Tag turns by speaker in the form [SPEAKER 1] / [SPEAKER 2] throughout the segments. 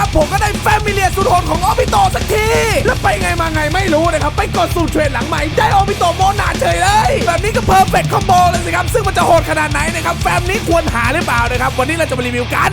[SPEAKER 1] นะครับ ผมก็ได้แฟมิเลียสุดโหดของออบิโตสักที แล้วไปไงมาไงไม่รู้นะครับ ไปกดสูตรเทรดหลังใหม่ได้ออบิโตโมนาเฉยเลย แบบนี้ก็เพอร์เฟกต์คอมโบเลยสิครับ ซึ่งมันจะโหดขนาดไหนนะครับ แฟมนี้ควรหาหรือเปล่านะครับ วันนี้เราจะมารีวิวกัน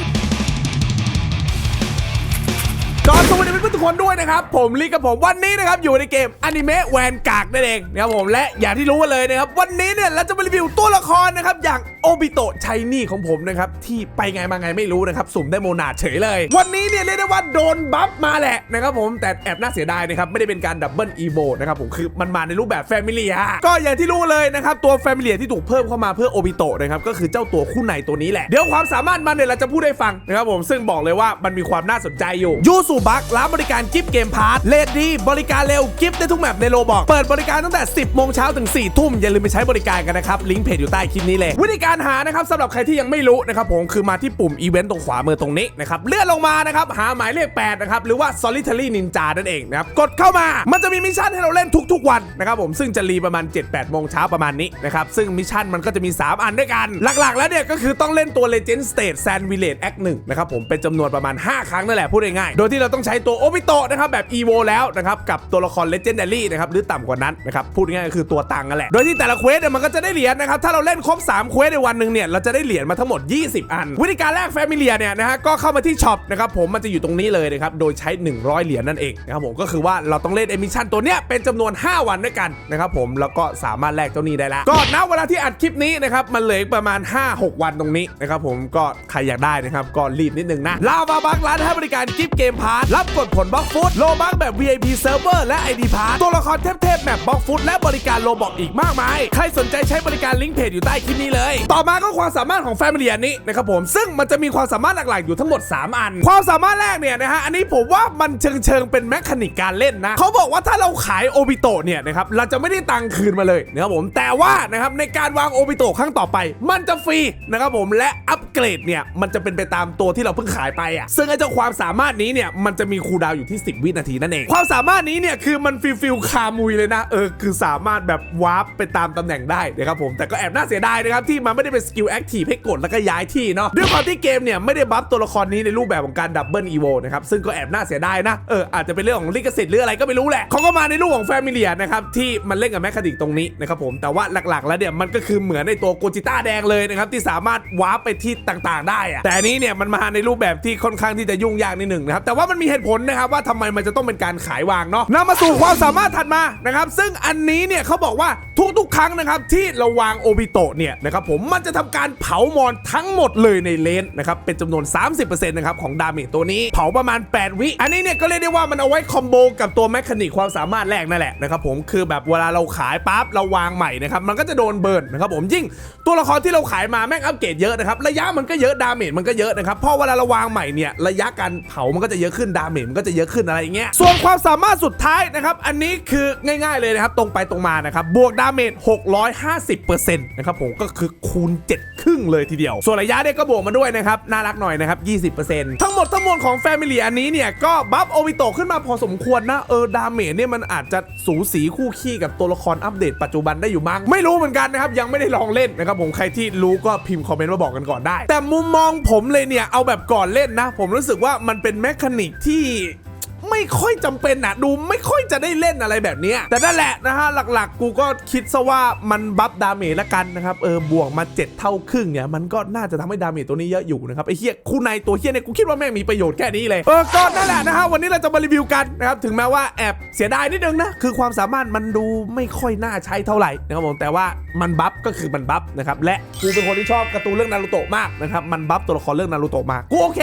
[SPEAKER 1] ก่อนสวัสดีเพื่อนทุกคนด้วยนะครับ ผมลีกับผมวันนี้นะครับอยู่ในเกมอนิเมะแวนกากนั่นเองนะครับผมและอย่างที่รู้กันเลยนะครับ วันนี้เนี่ยเราจะมารีวิวตัวละครนะครับอย่าง โอบิโตะชัยนี่ของผมนะครับ ที่ไปไงมาไงไม่รู้นะครับ สุ่มได้โมนาเฉยเลย วันนี้เนี่ยเรียกได้ว่าโดนบัฟมาแหละนะครับผมแต่แอบน่าเสียดายนะครับ ไม่ได้เป็นการดับเบิลอีโวนะครับผมคือมันมาในรูปแบบแฟมิเลียก็อย่างที่รู้เลยนะครับ ตัวแฟมิเลียที่ถูกเพิ่มเข้ามาเพื่อโอบิโตะนะครับก็คือเจ้าตัวคู่ในตัวนี้แหละเดี๋ยวความสามารถมันเนี่ยเราจะพูดให้ฟังนะครับผมซึ่งบอกเลยว่ามันมีความน่าสนใจอยู่ยูสุบักร้านบริการกิฟต์เกมพาร์ทเลดดีบริการเร็วกิฟต์ได้ทุกแมปในโลบอกเปิดบริการตั้งแต่ 10โมงเช้าถึง4ทุ่มอย่าลืมไปใช้บริการกันนะครับลิงก์เพจอยู่ใต้คลิปนี้เลยวิธีการหานะครับสำหรับใครที่ยังไม่รู้นะครับผมคือมาที่ปุ่มอีเวนต์ตรงขวามือตรงนี้นะครับเลื่อนลงมานะครับหาหมายเลข8นะครับหรือว่า solitary ninja นั่นเองนะครับกดเข้ามามันจะมีมิชชั่นให้เราเล่นทุก ๆ วันนะครับผมซึ่งจะรีประมาณ 7-8โมงเช้าประมาณนี้นะครับซึ่งมิชชั่นมันก็จะมี 3 อันด้วยกัน หลักๆ แล้วเนี่ยก็คือต้องเล่นตัว Legend State Sand Village Act 1นะครับผมเป็นจำนวนประมาณ 5 ครั้งนั่นแหละพูดง่ายๆโดยที่เราต้องใช้ตัวโอบิโตะนะครับแบบ EVO แล้วนะครับกับตัวละคร Legendary นะครับหรือต่ำกว่านั้นนะครับพูดง่ายๆก็คือตัวตังนั่นแหละโดยที่แต่ละเควสเนี่ยมันก็จะได้เหรียญนะครับถ้าเราเล่นครบ3เควสในวันหนึ่งเนี่ยเราจะได้เหรียญมาทั้งหมด 20 อัน วิธีการแรกแฟมิเลียเนี่ยนะฮะก็เข้ามาที่ช็อปนะครับผมมันจะอยู่ตรงนี้เลยนะครับโดยใช้ 100 เหรียญนั่นเองนะครับผมก็คือว่าเราต้องเล่นเอมิชันตัวเนี้ยเป็นจำนวน 5 วันด้วยกันนะครับผมแล้วก็สามารถแลกเจ้านี้ได้แล้วก็ณเวลาที่อัดคลิปนี้นะครับมันเหลือประมาณ 5-6 วันตรงนี้นะครับผมก็ใครอยากได้นะครับก็รีบนิดนึงนะลาวาบักร้านให้บริการกิฟต์เกมพาร์ทรับกดผลบล็อกฟุตโลบักแบบ VIP เซิร์ฟเวอร์และ ID พาร์ทตัวละครเทพๆแบบบล็อกฟุตและบริการโลบอกอีกมากมาย ใครสนใจใช้บริการลิงก์เพจอยู่ใต้คลิปนี้เลยต่อมาก็ความสามารถของแฟมิลี่นี้นะครับผมซึ่งมันจะมีความสามารถหลักๆอยู่ทั้งหมด 3 อัน ความสามารถแรกเนี่ยนะฮะอันนี้ผมว่ามันเชิงเชิงเป็นแมคานิกการเล่นนะเขาบอกว่าถ้าเราขายโอบิโตเนี่ยนะครับเราจะไม่ได้ตังค์คืนมาเลยนะครับผมแต่ว่านะครับในการวางโอบิโตครั้งต่อไป มันจะฟรีนะครับผมและอัปเกรดเนี่ยมันจะเป็นไปตามตัวที่เราเพิ่งขายไปอะซึ่งไอ้เจ้าความสามารถนี้เนี่ยมันจะมีคูดาวอยู่ที่ 10 วินาทีนั่นเอง ความสามารถนี้เนี่ยคือมันฟิลฟิลคามุยเลยนะเออคือสามารถแบบวาร์ปไปตามตำแหน่งได้นะครับผมแต่ก็แอบน่าเสียดายนะครับที่มันไม่ได้เป็นสกิลแอคทีฟให้กดแล้วก็ย้ายที่เนาะด้วยความที่เกมเนี่ยไม่ได้บัฟตัวละครนี้ในรูปแบบของการดับเบิลอีโวนะครับซึ่งก็แอบน่าเสียดายนะเอออาจจะเป็นเรื่องของลิขสิทธิ์หรืออะไรก็ไม่รู้แหละเขาก็มาในรูปของแฟมิเลียนะครับที่มันเล่นกับแมคคานิกตรงนี้นะครับผมแต่ว่าหลักๆ แล้วเนี่ยมันก็คือเหมือนในตัวโกจิต้าแดงเลยนะครับที่สามารถวาร์ปไปที่ต่างๆ ได้อะแต่นี้เนี่ยมันมาในรูปแบบที่ค่อนข้างที่จะยุ่งยากนิดหนึ่งนะครับแต่ว่ามันมีเหตุผลนะครับว่าทำไมมันจะต้องเป็นการขายวางเนาะนำมาสู่ความสามารถถัดมานะครับซึ่งอันนี้เนี่ยเขาบอกว่าทุกๆ ครั้งนะครับที่เราวางโอบิโตะเนี่ยนะครับผมมันจะทำการเผามอนทั้งหมดเลยในเลนนะครับเป็นจำนวน 30%นะครับของดาเมจตัวนี้เผาประมาณ 8 วิ อันนี้เนี่ยก็เรียกได้ว่ามันเอาไว้คอมโบกับตัวแมคานิกความสามารถแรกนั่นแหละนะครับผมคือแบบเวลาเราขายปั๊บเราวางใหม่นะครับมันก็จะโดนเบิร์นนะครับผมยิ่งตัวละครที่เราขายมาแม่งอัปเกรดเยอะนะครับระยะมันก็เยอะดาเมจมันก็เยอะนะครับเพราะเวลาเราวางใหม่เนี่ยระยะการเผามันก็จะเยอะขึ้นดาเมจมันก็จะเยอะขึ้นอะไรอย่างเงี้ยส่วนความสามารถสุดท้ายนะครับอันนี้คือง่าย ๆเลยนะครับตรงไปตรงมานะครับบวกดาเมจ650%นะครับผมก็คือคููณ 7 ครึ่งเลยทีเดียว ส่วนระยะเนี่ยก็บวกมาด้วยนะครับ น่ารักหน่อยนะครับ 20%ทั้งหมดทั้งมวลของแฟมิลี่อันนี้เนี่ยก็บัฟโอบิโตขึ้นมาพอสมควรนะ เออ ดาเมจเนี่ยมันอาจจะสูสีคู่ขี้กับตัวละครอัปเดตปัจจุบันได้อยู่มั้งไม่รู้เหมือนกันนะครับ ยังไม่ได้ลองเล่นนะครับผมใครที่รู้ก็พิมพ์คอมเมนต์มาบอกกันก่อนได้ แต่มุมมองผมเลยเนี่ยเอาแบบก่อนเล่นนะ ผมรู้สึกว่ามันเป็นแมคานิกที่ ไม่ค่อยจำเป็นอะดูไม่ค่อยจะได้เล่นอะไรแบบนี้แต่นั่นแหละนะฮะหลักๆ กูก็คิดซะว่ามันบัฟดาเมจละกันนะครับเออบวกมา 7 เท่าครึ่งเนี่ยมันก็น่าจะทำให้ดาเมจตัวนี้เยอะอยู่นะครับไอ้เหี้ยคู่ในตัวเหี้ยเนี่ยกูคิดว่าแม่งมีประโยชน์แค่นี้เลยเออก็นั่นแหละนะฮะวันนี้เราจะมารีวิวกันนะครับถึงแม้ว่าแอบเสียดายนิดนึงนะคือความสามารถมันดูไม่ค่อยน่าใช้เท่าไหร่นะครับผมแต่ว่ามันบัฟก็คือมันบัฟนะครับและกูเป็นคนที่ชอบการ์ตูนเรื่องนารูโตะมากนะครับมันบัฟตัวละครเรื่องนารูโตะมากกูโอเค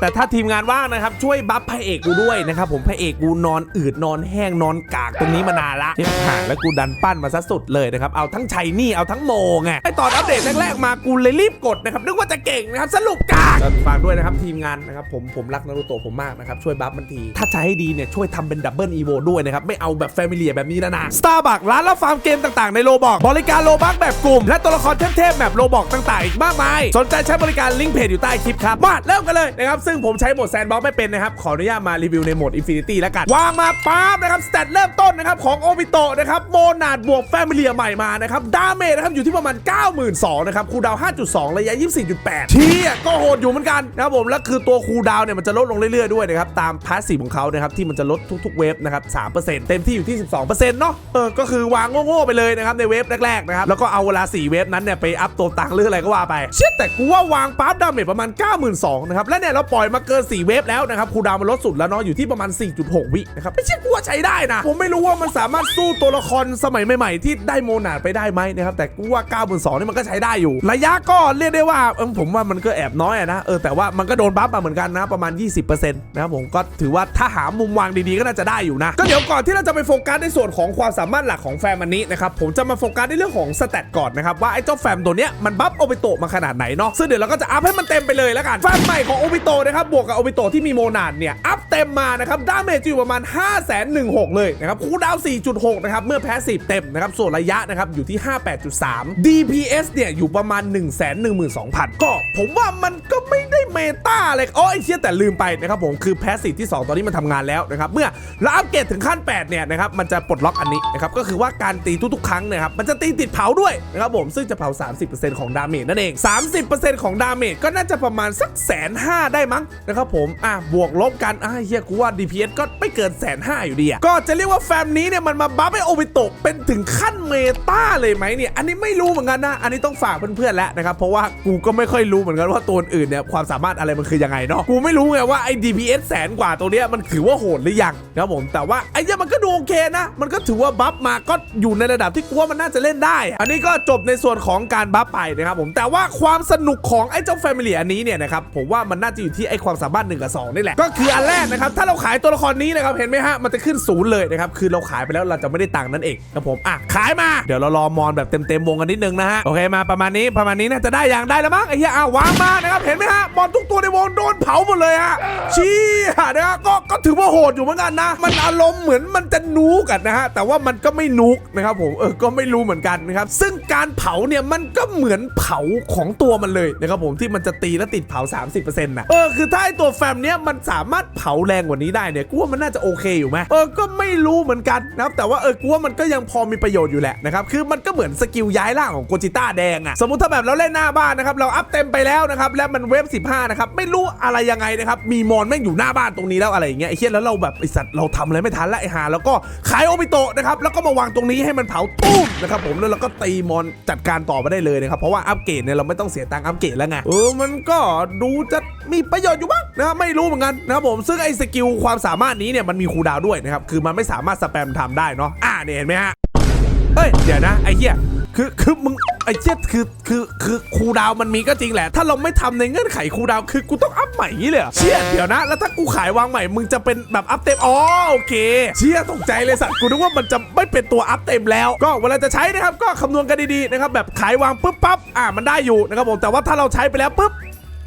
[SPEAKER 1] แต่ถ้าทีมงานว่างนะครับช่วยบัฟพระเอกกูด้วยนะครับผมพระเอกกูนอนอืดนอนแห้งนอนกากตรงนี้มานานละที่ห่างแล้วกูดันปั้นมาซะสุดเลยนะครับเอาทั้งชัยนี่เอาทั้งโมไงไอตอนอัปเดตแรกๆมากูเลยรีบกดนะครับนึกว่าจะเก่งนะครับสรุปกากฝากด้วยนะครับทีมงานนะครับผมผมรักนารูโตะผมมากนะครับช่วยบัฟมันทีถ้าจะให้ดีเนี่ยช่วยทำเป็นดับเบิลอีโวด้วยนะครับไม่เอาแบบแฟมิลี่แบบนี้นะนะสตาร์บัคร้านรับฟาร์มเกมต่างๆในโลบอกบริการโลบักแบบกลุ่ม และตัวละครเทพๆแบบโลบอกต่างๆอีกมากมาย สนใจใช้บริการลิงก์เพจอยู่ใต้คลิปครับมาเริ่มกันเลยนะครับซึ่งผมใช้โหมดแซนบ็อกไม่เป็นนะครับขออนุญาตมารีวิวในโหมดดอินฟินิตี้แล้วกัน วางมาปั๊บนะครับสเตตเริ่มต้นนะครับของโอบิโตะนะครับโมนาดบวกแฟมิเลียใหม่มานะครับดาเมจนะครับอยู่ที่ประมาณ 92,000นะครับคูดาว 5.2 ระยะ 24.8เที่ก็โหดอยู่เหมือนกันนะครับผมแล้วคือตัวคูดาวเนี่ยมันจะลดลงเรื่อยๆด้วยนะครับตามพาสซีฟของเขานะครับที่มันจะลดทุกๆเวฟนะครับ3%เต็มที่อยู่ที่ 12%เนาะเออก็คือวางโง่ๆไปเลยนะครับในเวฟแรกๆนะครับแล้วก็เอาเวลา 4 เวฟนั้นเนี่ยไปอัพตัวตังค์หรืออะไรก็ว่าไปเชื่อแต่กูว่าวางปั๊บดาเมจประมาณ 92,000นะครับและเนี่ยเราปล่อยมาเกิน 4 เวฟแล้วนะครับคูดาวมันลดสุดแล้วเนาะอยู่ที่ประมาณ 4.6 วินะครับไม่ใช่กูว่าใช้ได้นะ ผมไม่รู้ว่ามันสามารถสู้ตัวละครสมัยใหม่ๆ ที่ได้โมนาดไปได้ไหมนะครับแต่กูว่า92,000นี่มันก็ใช้ได้อยู่ ระยะก็เรียกได้ว่าเออผมว่ามันก็แอบน้อยนะเออแต่ว่ามันก็โดนบัฟมาเหมือนกันนะประมาณ 20%นะครับผมก็ถือว่าถ้าหามุมวางดีๆก็น่าจะได้อยู่นะก็เดี๋ยวก่อนที่เราจะไปโฟกัสในส่วนของความสามารถหลักของแฟมอันนี้นะครับผมจะมาโฟกัสในเรื่องของสเตตก่อนนะครับว่าไอ้เจ้าแฟมตัวเนี้ยมันบัฟโอบิโตะมาขนาดไหนเนาะซึ่งเดี๋ยวเราก็จะอัพให้มันเต็มไปเลยแล้วกันแฟมใหม่ของโอบิโตนะครับบวกกับโอบิโตที่มีโมนาดเนี่ยอัพเต็มมานะครับดาเมจอยู่ประมาณ 5 1 6 0 0เลยนะครับคูดาว 4.6 นะครับ เมื่อแพ้ 10 เต็มนะครับ ส่วนระยะนะครับ อยู่ที่ 58.3 DPS เนี่ย อยู่ประมาณ 1 1 2 0 0 0 ก็ผมว่ามันก็ไม่ได้เมตาอะไรอ๋อไอ้เชี่ยแต่ลืมไปนะครับผมคือแพสซีฟที่ 2 ตอนนี้มันทำงานแล้วนะครับ เมื่อเราอัปเกรดถึงขั้น 8 เนี่ยนะครับ มันจะปลดล็อกอันนี้นะครับ ก็คือว่าการตีทุกๆ ครั้งเนะครับ มันจะตีติดเผาด้วยนะครับผม ซึ่งจะเผา 30%ของดาเมจนั่นเอง 30%ของดาเมจก็น่าจะประมาณสักแสนห้าได้มั้งนะครับผมอะบวกลบกันอะเฮียกูว่า DPS ก็ไม่เกินแสนห้าอยู่ดีอะก็จะเรียกว่าแฟมนี้เนี่ยมันมาบัฟให้โอบิโตะเป็นถึงขั้นเมตาเลยไหมเนี่ย อันนี้ไม่รู้เหมือนกันนะ อันนี้ต้องฝากเพื่อนๆแล้วนะครับ เพราะว่ากูก็ไม่ค่อยรู้เหมือนกันว่าตัวอื่นเนี่ยความสามารถอะไรมันคือยังไงเนาะ กูไม่รู้ไงว่าไอ้ DPS แสนกว่าตัวเนี้ยมันถือว่าโหดหรือยังนะผม แต่ว่าไอ้เนี่ยมันก็ดูโอเคนะ มันก็ถือว่าบัฟมาก็อยู่ในระดับที่กูว่ามันน่าจะเล่นได้ อันนี้ก็จบในส่วนของการบัฟไปนะครับผม แต่ว่าความสนุกของไอ้เจ้าแฟมิลี่อันนี้เนี่ยนะครับผมว่ามันน่าจะอยู่ที่ไอ้ความสามารถ1กับ2นี่แหละก็คืออันแรกนะครับถ้าเราายตัวละครนี้นะครับเห็นไหมฮะมันจะขึ้นศูนย์เลยนะครับคือเราขายไปแล้วเราจะไม่ได้ตังค์นั่นเองครับผมอะขายมาเดี๋ยวเรารอมอนแบบเต็มๆวงกันนิดนึงนะฮะโอเคมาประมาณนี้ประมาณนี้น่าจะได้อย่างได้แล้วมั้งไอ้เหี้ยอะวางมานะครับเห็นไหมฮะมอนทุกตัวในวงโดนเผาหมดเลยฮะชี้นะครับก็ก็ถือว่าโหดอยู่เหมือนกันนะ มันอารมณ์เหมือนมันจะนูกันนะฮะแต่ว่ามันก็ไม่นุกนะครับผมเออก็ไม่รู้เหมือนกันนะครับซึ่งการเผาเนี่ยมันก็เหมือนเผาของตัวมันเลยนะครับผมที่มันจะตีแล้วติดเผา 30%นะเออคือถ้าไอตัวแฟมเนี้ยมันสามารถเผาแรงกว่านี้ได้เนี่ยกูว่ามันน่าจะโอเคอยู่ไหมเออก็ไม่รู้เหมือนกันนะครับแต่ว่าเออกูว่ามันก็ยังพอมีประโยชน์อยู่แหละนะครับคือมันก็เหมือนสกิลย้ายร่างของโกจิต้าแดงอะสมมติถ้าแบบเราเล่นหน้าบ้านนะครับเราอัพเต็มไปแล้วนะครับและมันเวฟ15นะครับไม่รู้อะไรยังไงนะครับมีมอนแม่งอยู่หน้าบ้านตรงนี้แล้วอะไรอย่างเงี้ยไอ้เชี่ยแล้วเราแบบไอ้สัตว์เราทำอะไรไม่ทันละไอ้หาแล้วก็ขายโอบิโตะนะครับแล้วก็มาวางตรงนี้ให้มันเผาตุ้มนะครับผมแล้วเราก็ตีมอนจัดการต่อไปได้เลยนะครับเพราะว่าอัปเกรดเนี่ยเราไม่ต้องเสียตังค์อัปเกรดแล้วไงเออมันก็ดูจะ มีประโยชน์อยู่บ้างนะครับไม่รู้เหมือนกันนะครับผมซึ่งไอ้สกิลความสามารถนี้เนี่ยมันมีคูดาวด้วยนะครับคือมันไม่สามารถสแปมทำได้เนาะอ่าเนี่ยเห็นไหมฮะเฮ้ยเดี๋ยวนะไอ้เหี้ยคือคือมึงไอ้เจี๊ยคือคือคือครูดาวมันมีก็จริงแหละ ถ้าเราไม่ทำในเงื่อนไขครูดาวคือกูต้องอัพใหม่นี้เลยเชี่ยเดี๋ยวนะ แล้วถ้ากูขายวางใหม่มึงจะเป็นแบบอัพเต็มอ๋อโอเค เชี่ยตกใจเลยสัตว์กูนึกว่ามันจะไม่เป็นตัวอัพเต็มแล้ว ก็เวลาจะใช้นะครับก็คำนวณกันดีๆนะครับแบบขายวางปุ๊บปั๊บอ่ามันได้อยู่นะครับผมแต่ว่าถ้าเราใช้ไปแล้วปุ๊บ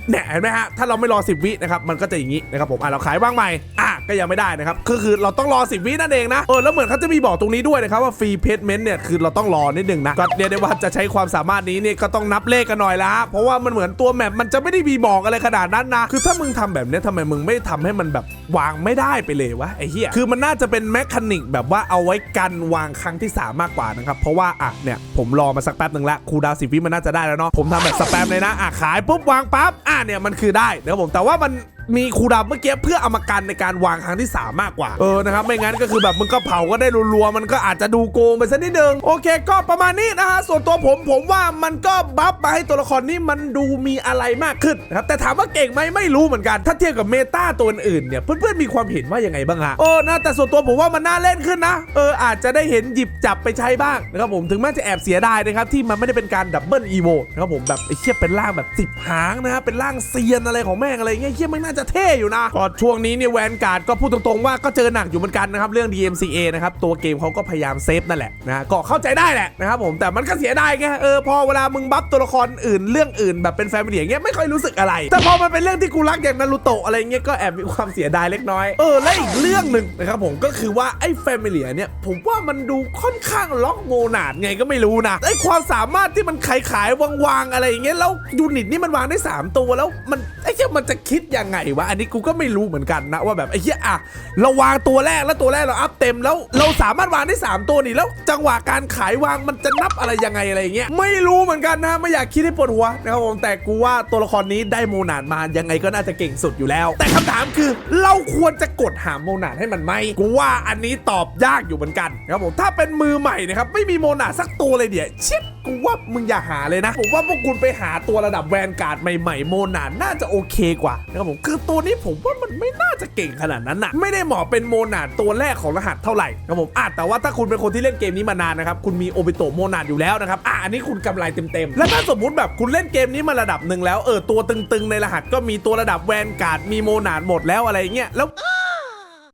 [SPEAKER 1] เนี่ยเห็นไหมฮะถ้าเราไม่รอ 10 วินะครับมันก็จะอย่างนี้นะครับผมอะเราขายวางใหม่อะ ก็ยังไม่ได้นะครับก็คือเราต้องรอ 10 วินั่นเองนะเออแล้วเหมือนเขาจะมีบอกตรงนี้ด้วยนะครับว่าฟรีเพจเมนต์เนี่ยคือเราต้องรอนิดนึงนะก็เรียกได้ว่าจะใช้ความสามารถนี้เนี่ยก็ต้องนับเลขกันหน่อยละเพราะว่ามันเหมือนตัวแมปมันจะไม่ได้มีบอกอะไรขนาดนั้นนะคือถ้ามึงทำแบบนี้ทำไมมึงไม่ทำให้มันแบบวางไม่ได้ไปเลยวะไอ้เหี้ยคือมันน่าจะเป็นแมคานิกแบบว่าเอาไว้กันวางครั้งที่สามมากกว่านะครับเพราะว่าอะเนี่ยผมรอมาสักแป๊บหนึ่งละคูดาวสิวิมันน่าจะได้แล้วเนาะผมทำแบบสแปมเลยนะอะขายปุ๊บวางปั๊บอะเนี่ยมันคือได้นะครับผมแต่ว่ามัน มีคูดาวน์เมื่อกี้เพื่อเอามากันในการวางครั้งที่3มากกว่าเออนะครับไม่งั้นก็คือแบบมึงก็เผาก็ได้รัวๆมันก็อาจจะดูโกงไปสักนิดนึงโอเค ก็ประมาณนี้นะฮะส่วนตัวผมผมว่ามันก็บัฟมาให้ตัวละครนี้มันดูมีอะไรมากขึ้นนะครับแต่ถามว่าเก่งไหมไม่รู้เหมือนกัน ถ้าเทียบกับเมตาตัวอื่นเนี่ยเพื่อนๆมีความเห็นว่ายังไงบ้างฮะเออนะแต่ส่วนตัวผมว่ามันน่าเล่นขึ้นนะเอออาจจะได้เห็นหยิบจับไปใช้บ้างนะครับผมถึงแม้จะแอบเสียดายนะครับที่มันไม่ได้เป็นการดับเบิลอีโวนะครับผมแบบไอ้เชี่ยเป็นร่างแบบสิบหางนะครับเป็นร่างเซียนอะไรของแม่งอะไรเงี้ยเชี่ยมันน่าจะจะเท่อยู่นะก็ช่วงนี้เนี่ยแวนการ์ดก็พูดตรงๆว่าก็เจอหนักอยู่เหมือนกันนะครับเรื่อง DMCA นะครับตัวเกมเขาก็พยายามเซฟนั่นแหละนะก็เข้าใจได้แหละนะครับผมแต่มันก็เสียดายไงเออพอเวลามึงบัฟตัวละครอื่นเรื่องอื่นแบบเป็นแฟมิลี่อย่างเงี้ยไม่ค่อยรู้สึกอะไร แต่พอมันเป็นเรื่องที่กูรักอย่างนารูโตะอะไรเงี้ยก็แอบมีความเสียดายเล็กน้อยเออและอีกเรื่องหนึ่งนะครับผมก็คือว่าไอ้แฟมิลี่เนี่ยผมว่ามันดูค่อนข้างล็อกโมนาดไงก็ไม่รู้นะไอ้ความสามารถที่มันขายขายวางๆอะไรอย่างเงี้ยแล้วยูนิตนี่มันวางได้สามตัวแล้วมัน เหี้ยมันจะคิดยังไงวะ อันนี้กูก็ไม่รู้เหมือนกันนะว่าแบบไอ้เหี้ยอะเราวางตัวแรกแล้วตัวแรกเราอัพเต็มแล้ว เราสามารถวางได้ 3 ตัวนี่แล้ว จังหวะการขายวางมันจะนับอะไรยังไงอะไรเงี้ยไม่รู้เหมือนกันนะไม่อยากคิดให้ปวดหัวนะครับผมแต่กูว่าตัวละครนี้ได้โมนาดมายังไงก็น่าจะเก่งสุดอยู่แล้ว แต่คำถามคือเราควรจะกดหาโมนาดให้มันไหมกูว่าอันนี้ตอบยากอยู่เหมือนกันนะครับผมถ้าเป็นมือใหม่นะครับไม่มีโมนาดสักตัวเลยเดี๋ยวชิปกูว่ามึงอย่าหาเลยนะผมว่าพวกคุณไปหาตัวระดับแวนการ์ดใหม่ๆโมนาดน่าจะโอเคกว่านะครับผมคือตัวนี้ผมว่ามันไม่น่าจะเก่งขนาดนั้นนะไม่ได้เหมาะเป็นโมนาดตัวแรกของรหัสเท่าไหร่นะครับผมอาจแต่ว่าถ้าคุณเป็นคนที่เล่นเกมนี้มานานนะครับคุณมีโอบิโตโมนาดอยู่แล้วนะครับอะอันนี้คุณกำไรเต็มๆแล้วถ้าสมมุติแบบคุณเล่นเกมนี้มาระดับหนึ่งแล้วเออตัวตึงๆในรหัสก็มีตัวระดับแวนการ์ดมีโมนาดหมดแล้วอะไรเงี้ยแล้ว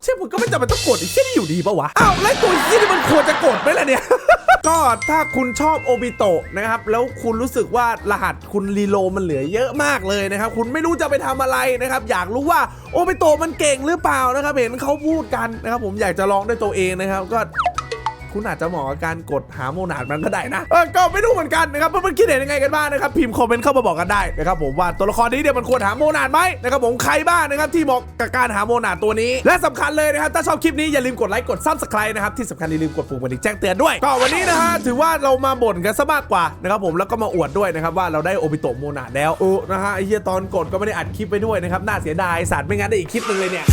[SPEAKER 1] เช่ยมึงก็ไม่จำเป็นต้องกดไอ้เหี้ยนี่อยู่ดีปะวะอ้าวแล้วตัวเหี้ยนี่มันควรจะกดไหมล่ะเนี่ย ก็ถ้าคุณชอบโอบิโตะนะครับ แล้วคุณรู้สึกว่ารหัสคุณรีโลมันเหลือเยอะมากเลยนะครับ คุณไม่รู้จะไปทำอะไรนะครับ อยากรู้ว่าโอบิโตะมันเก่งหรือเปล่านะครับ เห็นเขาพูดกันนะครับ ผมอยากจะลองด้วยตัวเองนะครับ ก็ คุณอาจจะเหมาะกับการกดหาโมนาดมันก็ได้นะเออก็ไม่รู้เหมือนกันนะครับเพื่อนๆคิดเห็นยังไงกันบ้างนะครับพิมพ์คอมเมนต์เข้ามาบอกกันได้นะครับผมว่าตัวละครนี้เนี่ยมันควรหาโมนาดไหมนะครับผมใครบ้างนะครับที่เหมาะกับการหาโมนาดตัวนี้ และสำคัญเลยนะครับถ้าชอบคลิปนี้อย่าลืมกดไลค์กดซับสไครต์นะครับที่สำคัญอย่าลืมกดปุ่มกระดิ่งแจ้งเตือนด้วยก็วันนี้นะฮะถือว่าเรามาบ่นกันซะมากกว่านะครับผมแล้วก็มาอวดด้วยนะครับว่าเราได้โอบิโตะโมนาดแล้วโอ้นะฮะไอ้เหี้ยตอนกดก็ไม่ได้อัดคลิปไปด้วยนะครับน่าเสียดายสัตว์ไม่งั้นได้อีกคลิปนึงเลยเนี่ย